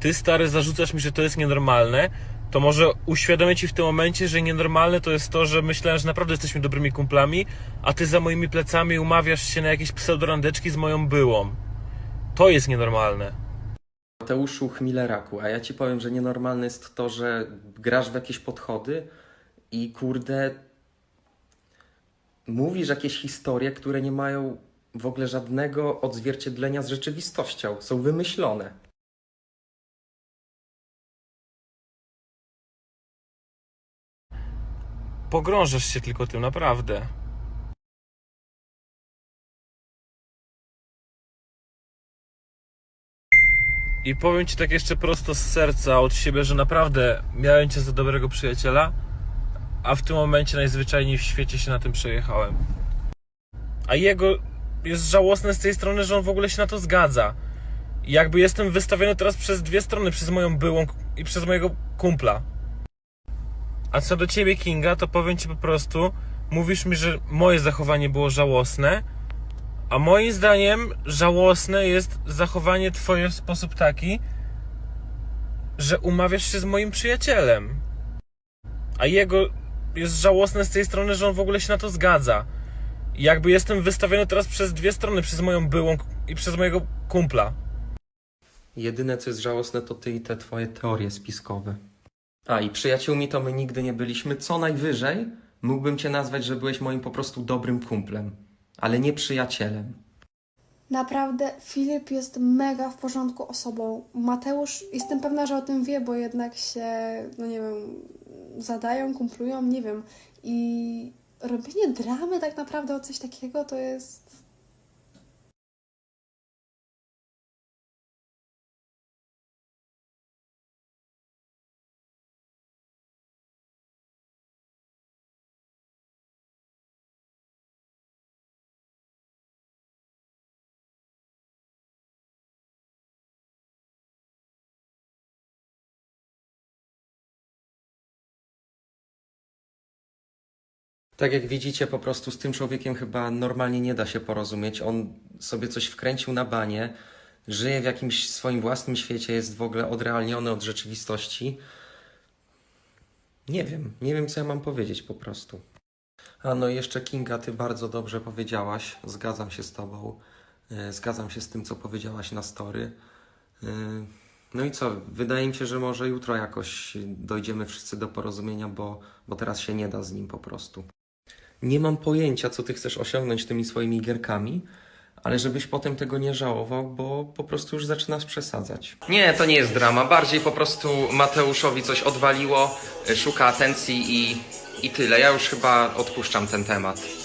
ty stary zarzucasz mi, że to jest nienormalne, to może uświadomię ci w tym momencie, że nienormalne to jest to, że myślałem, że naprawdę jesteśmy dobrymi kumplami, a ty za moimi plecami umawiasz się na jakieś pseudorandeczki z moją byłą. To jest nienormalne. Mateuszu Chmileraku, a ja ci powiem, że nienormalne jest to, że grasz w jakieś podchody i kurde mówisz jakieś historie, które nie mają w ogóle żadnego odzwierciedlenia z rzeczywistością. Są wymyślone. Pogrążasz się tylko tym, naprawdę. I powiem ci tak jeszcze prosto z serca, od siebie, że naprawdę miałem cię za dobrego przyjaciela, a w tym momencie najzwyczajniej w świecie się na tym przejechałem. A jego jest żałosne z tej strony, że on w ogóle się na to zgadza. Jakby jestem wystawiony teraz przez dwie strony, przez moją byłą i przez mojego kumpla. A co do ciebie, Kinga, to powiem ci po prostu, mówisz mi, że moje zachowanie było żałosne, a moim zdaniem żałosne jest zachowanie twoje w sposób taki, że umawiasz się z moim przyjacielem. A jego jest żałosne z tej strony, że on w ogóle się na to zgadza. Jakby jestem wystawiony teraz przez dwie strony, przez moją byłą i przez mojego kumpla. Jedyne, co jest żałosne, to ty i te twoje teorie spiskowe. A i przyjaciółmi to my nigdy nie byliśmy. Co najwyżej mógłbym cię nazwać, że byłeś moim po prostu dobrym kumplem, ale nie przyjacielem. Naprawdę Filip jest mega w porządku osobą. Mateusz, jestem pewna, że o tym wie, bo jednak się, no nie wiem, zadają, kumplują, nie wiem. I robienie dramy tak naprawdę o coś takiego to jest. Tak jak widzicie, po prostu z tym człowiekiem chyba normalnie nie da się porozumieć. On sobie coś wkręcił na banie, żyje w jakimś swoim własnym świecie, jest w ogóle odrealniony od rzeczywistości. Nie wiem, nie wiem co ja mam powiedzieć po prostu. A no jeszcze Kinga, ty bardzo dobrze powiedziałaś, zgadzam się z tobą, e, zgadzam się z tym, co powiedziałaś na story. E, No i co, wydaje mi się, że może jutro jakoś dojdziemy wszyscy do porozumienia, bo, bo teraz się nie da z nim po prostu. Nie mam pojęcia, co ty chcesz osiągnąć tymi swoimi gierkami, ale żebyś potem tego nie żałował, bo po prostu już zaczynasz przesadzać. Nie, to nie jest drama. Bardziej po prostu Mateuszowi coś odwaliło, szuka atencji i, i tyle. Ja już chyba odpuszczam ten temat.